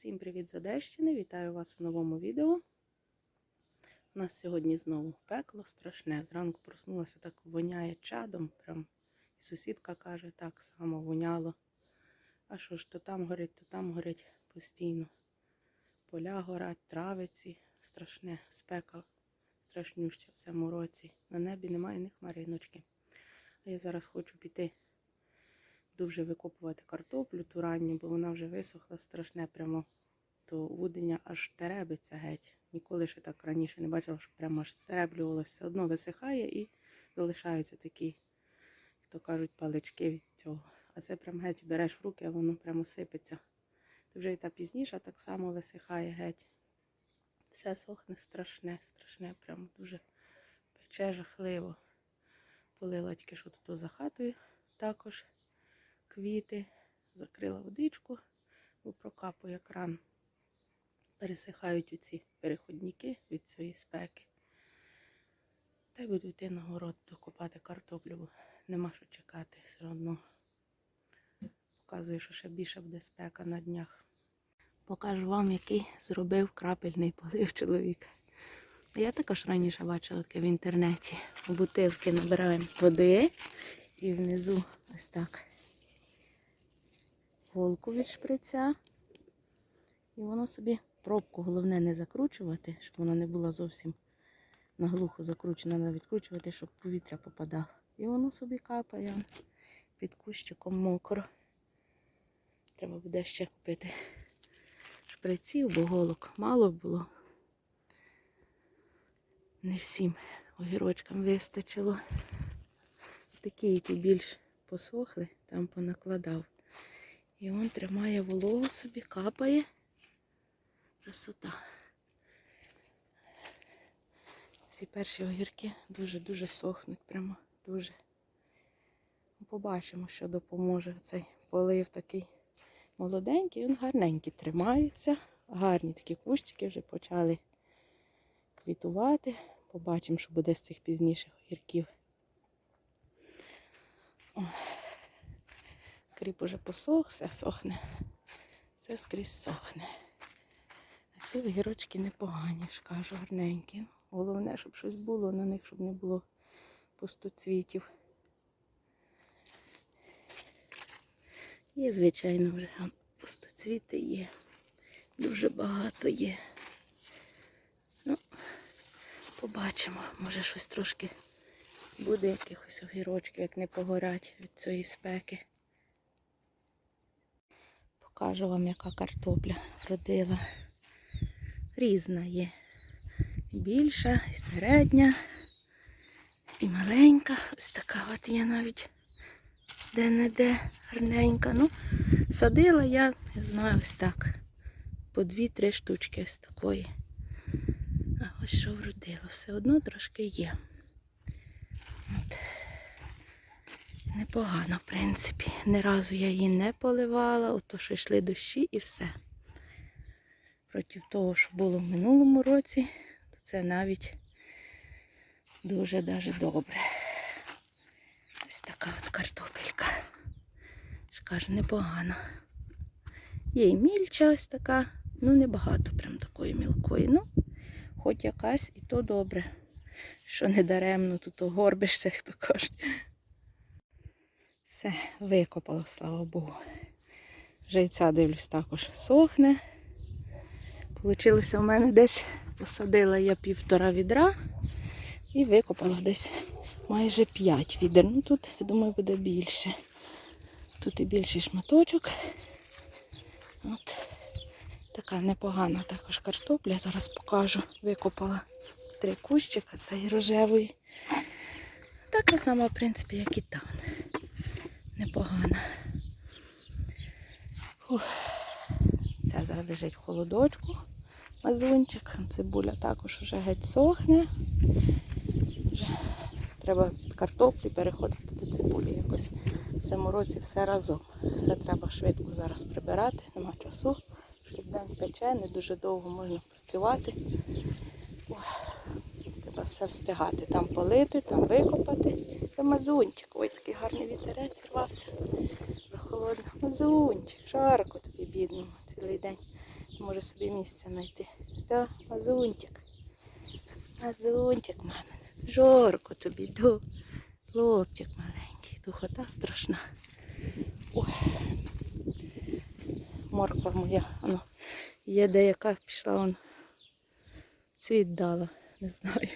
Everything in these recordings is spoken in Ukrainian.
Всім привіт з Одещини! Вітаю вас у новому відео. У нас сьогодні знову пекло страшне. Зранку проснулася, так воняє чадом. Прям і сусідка каже, так само воняло. А що ж, то там горить, то там горить постійно. Поля горять, травиці, страшне, спека страшнюща в цьому році. На небі немає ні хмариночки. А я зараз хочу піти дуже викопувати картоплю ту ранню, бо вона вже висохла страшне прямо. То вудення аж теребиться геть. Ніколи ще так раніше не бачила, що прямо аж стереблювалося. Все одно висихає і залишаються такі, як то кажуть, палички від цього. А це прям геть береш в руки, а воно прямо сипеться. То вже і та пізніше так само висихає геть. Все сохне страшне, страшне, прям дуже пече жахливо. Полила тільки що тут за хатою також квіти, закрила водичку, бо прокапує кран. Пересихають оці переходники від цієї спеки. Та й буду йти на город докопати картоплю, нема що чекати все одно. Показую, що ще більше буде спека на днях. Покажу вам, який зробив крапельний полив чоловік. Я також раніше бачила таке в інтернеті. У бутилки набираємо води і внизу ось так голку від шприця. І воно собі пробку головне не закручувати, щоб вона не була зовсім наглухо закручена, треба відкручувати, щоб повітря попадало. І воно собі капає під кущиком мокро. Треба буде ще купити шприців, бо голок мало було. Не всім огірочкам вистачило. Такі, які більш посохли, там понакладав. І він тримає вологу собі, капає. Красота. Ці перші огірки дуже-дуже сохнуть, прямо дуже. Побачимо, що допоможе цей полив такий молоденький, він гарненький тримається. Гарні такі кущики вже почали квітувати. Побачимо, що буде з цих пізніших огірків. О. Кріп уже посох, все сохне. Все скрізь сохне. А ці огірочки непогані, ж кажу, гарненькі. Головне, щоб щось було на них, щоб не було пустоцвітів. Є, звичайно, вже пустоцвіти є. Дуже багато є. Ну, побачимо, може щось трошки буде якихось огірочків, як не погорять від цієї спеки. Покажу вам, яка картопля вродила. Різна є. Більша, і середня, і маленька. Ось така от є навіть де-не-де гарненька. Ну, садила я, я знаю, ось так. По дві-три штучки ось такої. А ось що вродило. Все одно трошки є. От. Непогано, в принципі. Ні разу я її не поливала, ото що йшли дощі і все. Проти того, що було в минулому році, то це навіть дуже даже добре. Ось така от картопелька. Ж кажу, непогано. Є і мільча ось така, ну небагато прям такої мілкої. Ну, хоч якась і то добре. Що не даремно, тут горбишся, як то кажуть. Все, викопала, слава Богу. Вже і ця, дивлюсь, також сохне. Получилося в мене десь посадила я півтора відра і викопала десь майже 5 відер. Ну тут, я думаю, буде більше. Тут і більший шматочок. От така непогана також картопля. Зараз покажу. Викопала три кущика, цей рожевий. Така сама, в принципі, як і там непогана. Фух. Це зараз лежить в холодочку. Мазунчик. Цибуля також вже геть сохне. Вже треба від картоплі переходити до цибулі якось. В цьому році все разом. Все треба швидко зараз прибирати, нема часу. День пече, не дуже довго можна працювати. Ой, треба все встигати. Там полити, там викопати. Це мазунчик. Ой, такий гарний вітерець рвався. Прохолодно. Мазунчик, жарко тобі, бідному, цілий день може собі місце знайти. Да, мазунчик. Мазунчик мамин. Жорко тобі, до. Хлопчик маленький, духота страшна. Ой. Морква моя. Воно, є деяка пішла, он цвіт дала, не знаю.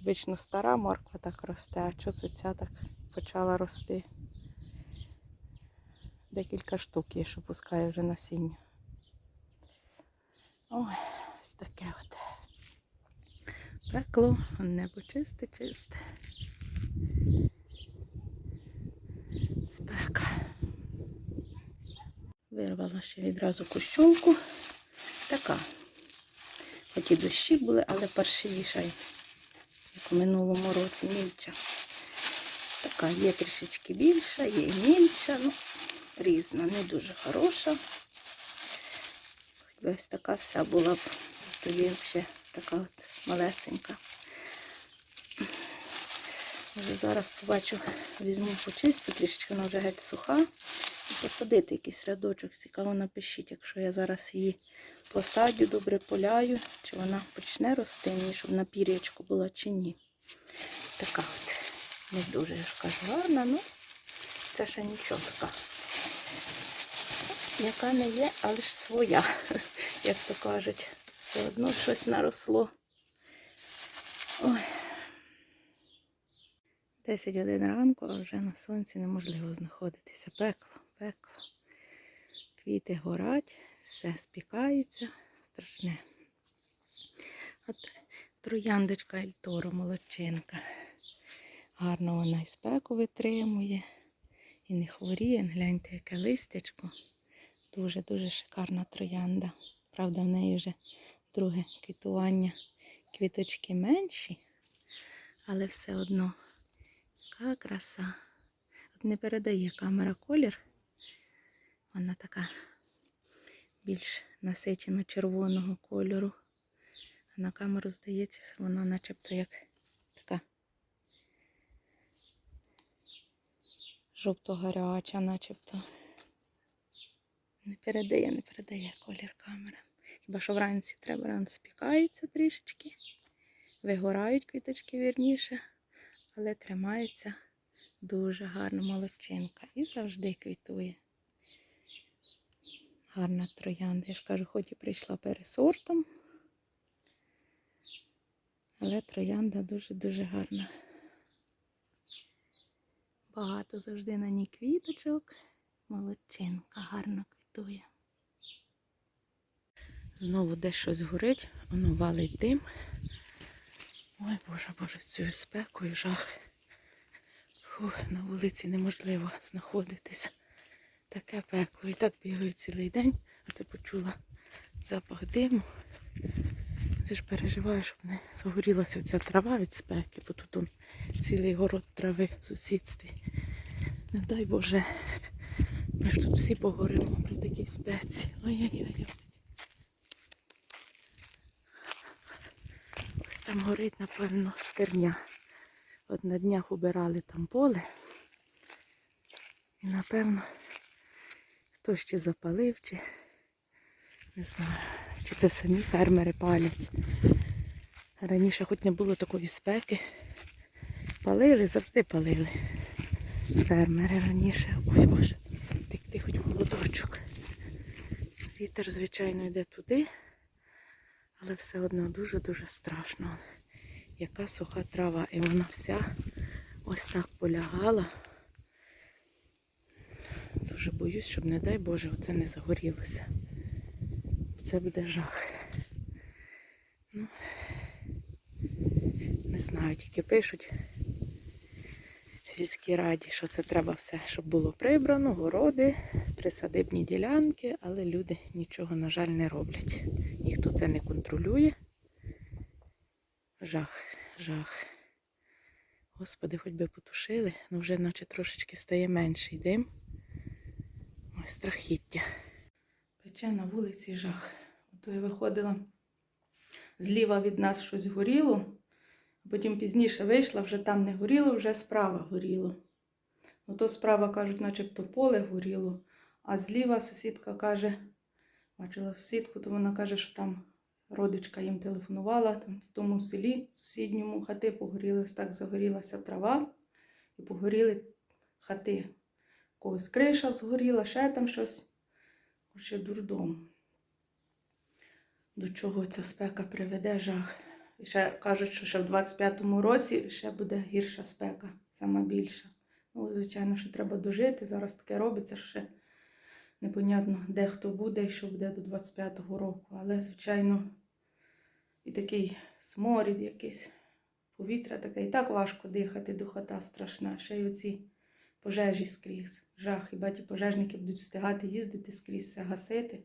Обично стара морква так росте, а що це ця так почала рости. Декілька штук є, що пускає вже насіння. Ой, ось таке от. Пекло, небо чисте, чисте. Спека. Вирвала ще відразу кущунку. Така. Хоч і дощі були, але паршивіша, як у минулому році, мільча. Така є трішечки більша, є і мільча, ну, різна, не дуже хороша. Хоч би ось така вся була б, тоді ще така от малесенька. Може зараз побачу, візьму почистю, трішечки вона вже геть суха. Посадити якийсь рядочок. Цікаво напишіть, якщо я зараз її посадю, добре поляю, чи вона почне рости, мені, щоб на пір'ячку була чи ні. Така от. Не дуже кажу, гарна, ну це ще нічого така. Яка не є, але ж своя, як то кажуть. Все одно щось наросло. Ой. 10 годин ранку, а вже на сонці неможливо знаходитися. Пекло, пекло. Квіти горять, все спікається. Страшне. От трояндочка Ельторо, молодчинка. Гарно вона і спеку витримує, і не хворіє. Гляньте, яке листячко. Дуже-дуже шикарна троянда. Правда, в неї вже друге квітування. Квіточки менші, але все одно яка краса. От не передає камера колір. Вона така більш насичено червоного кольору. А на камеру здається, що вона начебто як така жовто-гаряча, начебто. Не передає, не передає колір камера. Хіба що вранці треба рано спікається трішечки. Вигорають квіточки вірніше, але тримається дуже гарно молодчинка і завжди квітує. Гарна троянда. Я ж кажу, хоч і прийшла пересортом, але троянда дуже-дуже гарна. Багато завжди на ній квіточок. Молодчинка гарно квітує. Знову десь щось горить, воно валить дим. Ой, Боже, Боже, з цією спекою жах. Фух, на вулиці неможливо знаходитися. Таке пекло. І так бігаю цілий день, а це почула запах диму. Це ж переживаю, щоб не загорілася ця трава від спеки, бо тут он цілий город трави в сусідстві. Не дай Боже, ми ж тут всі погоримо при такій спеці. Ой-ой-ой. Ось там горить, напевно, стерня. От на днях убирали там поле. І напевно хтось ще запалив, чи не знаю, чи це самі фермери палять. Раніше хоч не було такої спеки. Палили, завжди палили. Фермери раніше. Ой боже, текти хоч холодочок. Вітер, звичайно, йде туди, але все одно дуже-дуже страшно. Яка суха трава. І вона вся ось так полягала. Дуже боюсь, щоб, не дай Боже, оце не загорілося. Це буде жах. Ну, не знаю, тільки пишуть в сільській раді, що це треба все, щоб було прибрано, городи, присадибні ділянки, але люди нічого, на жаль, не роблять. Ніхто це не контролює. Жах, жах. Господи, хоч би потушили, ну вже наче трошечки стає менший дим. Страхіття. Пече на вулиці жах. Ото я виходила, зліва від нас щось горіло, потім пізніше вийшла, вже там не горіло, вже справа горіло. Ото справа, кажуть, начебто поле горіло, а зліва сусідка каже, Бачила сусідку, то вона каже, що там родичка їм телефонувала, там в тому селі сусідньому хати погоріли, так загорілася трава, і погоріли хати. Когось криша згоріла, ще там щось. Ще дурдом. До чого ця спека приведе жах. І ще кажуть, що ще в 25-му році ще буде гірша спека, сама більша. Ну, звичайно, що треба дожити. Зараз таке робиться, що ще непонятно, де хто буде і що буде до 25-го року. Але, звичайно, і такий сморід якийсь, повітря таке, і так важко дихати, духота страшна. Ще й оці пожежі скрізь. Жах. Хіба ті пожежники будуть встигати їздити скрізь все гасити.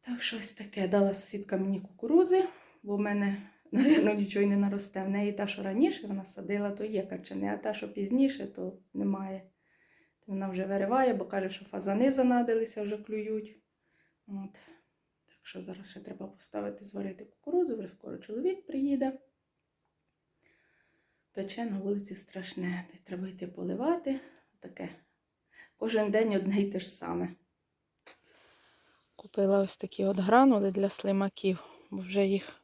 Так, щось таке. Дала сусідка мені кукурудзи, бо в мене, напевно, нічого й не наросте. В неї та, що раніше вона садила, то є качани, а та, що пізніше, то немає. Вона вже вириває, бо каже, що фазани занадилися, вже клюють. От. Так що зараз ще треба поставити, зварити кукурудзу, вже скоро чоловік приїде. Пече на вулиці страшне. Треба йти поливати. Таке. Кожен день одне й те ж саме. Купила ось такі от гранули для слимаків, бо вже їх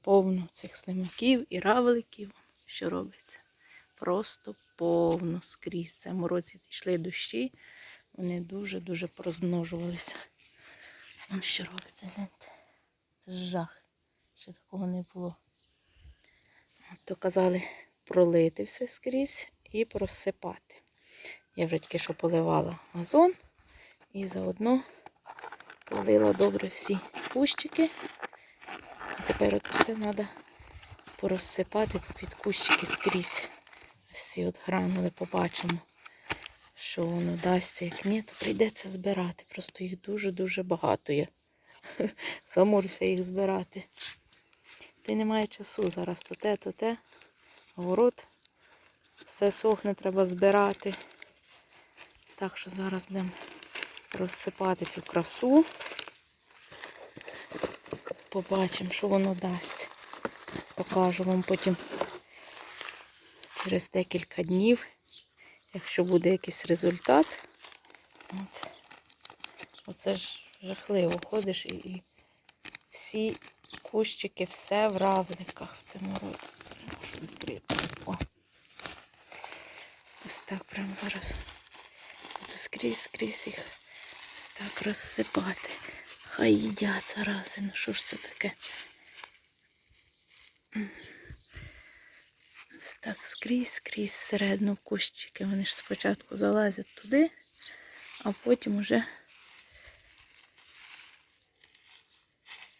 повно цих слимаків і равликів. Що робиться? Просто повно скрізь. В цьому йшли дощі, вони дуже-дуже порозмножувалися. Ось що робиться, гляньте. Це жах. Ще такого не було. От То казали пролити все скрізь і просипати. Я вже тільки що поливала газон і заодно полила добре всі кущики. І тепер от все треба порозсипати під кущики скрізь. Ось ці от гранули побачимо, що воно дасться. Як ні, то прийдеться збирати. Просто їх дуже-дуже багато є. Заморюся їх збирати. Ти немає часу зараз то те, то те. Город. Все сохне, треба збирати. Так що зараз будемо розсипати цю красу. Побачимо, що воно дасть. Покажу вам потім через декілька днів, якщо буде якийсь результат. От. Оце ж жахливо. Ходиш і, і всі кущики, все в равликах в цьому році. Відкрито. О. Ось так прямо зараз. Буду скрізь, скрізь їх ось так розсипати. Хай їдять зарази. Ну що ж це таке? Ось так скрізь, скрізь всередину кущики. Вони ж спочатку залазять туди, а потім уже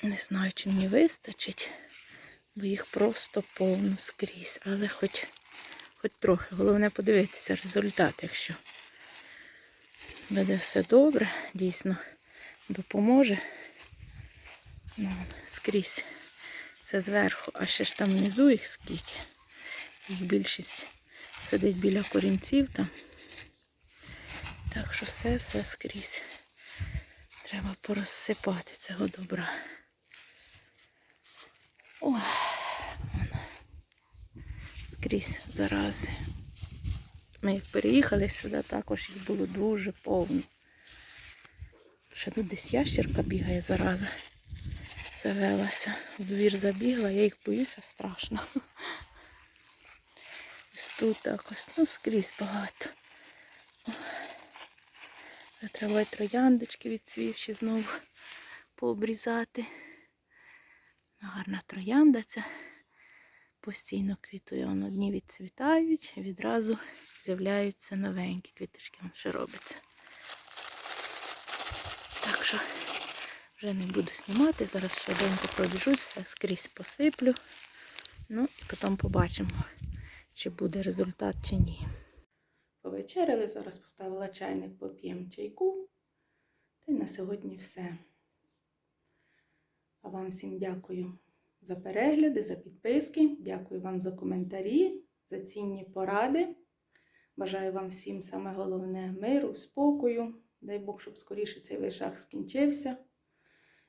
не знаю, чи мені вистачить, бо їх просто повно скрізь. Але хоч, хоч трохи. Головне подивитися результат, якщо буде все добре, дійсно допоможе. Ну, скрізь. Це зверху, а ще ж там внизу їх скільки. Їх більшість сидить біля корінців там. Так що все-все скрізь. Треба порозсипати цього добра. Ой, скрізь зарази. Ми як переїхали сюди, також їх було дуже повно. Ще тут десь ящерка бігає зараза. Завелася. В двір забігла, я їх боюся страшно. Ось тут так ось, ну скрізь багато. Треба трояндочки відцвівші знову пообрізати. Гарна троянда ця. Постійно квітує, воно одні відцвітають, і відразу з'являються новенькі квіточки. Що робиться. Так що вже не буду знімати. Зараз швиденько пробіжусь, все скрізь посиплю. Ну і потім побачимо, чи буде результат, чи ні. Повечеряли, зараз поставила чайник, поп'ємо чайку. Та й на сьогодні все. Вам всім дякую за перегляди, за підписки. Дякую вам за коментарі, за цінні поради. Бажаю вам всім саме головне миру, спокою. Дай Бог, щоб скоріше цей вишах скінчився.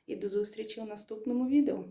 І до зустрічі у наступному відео.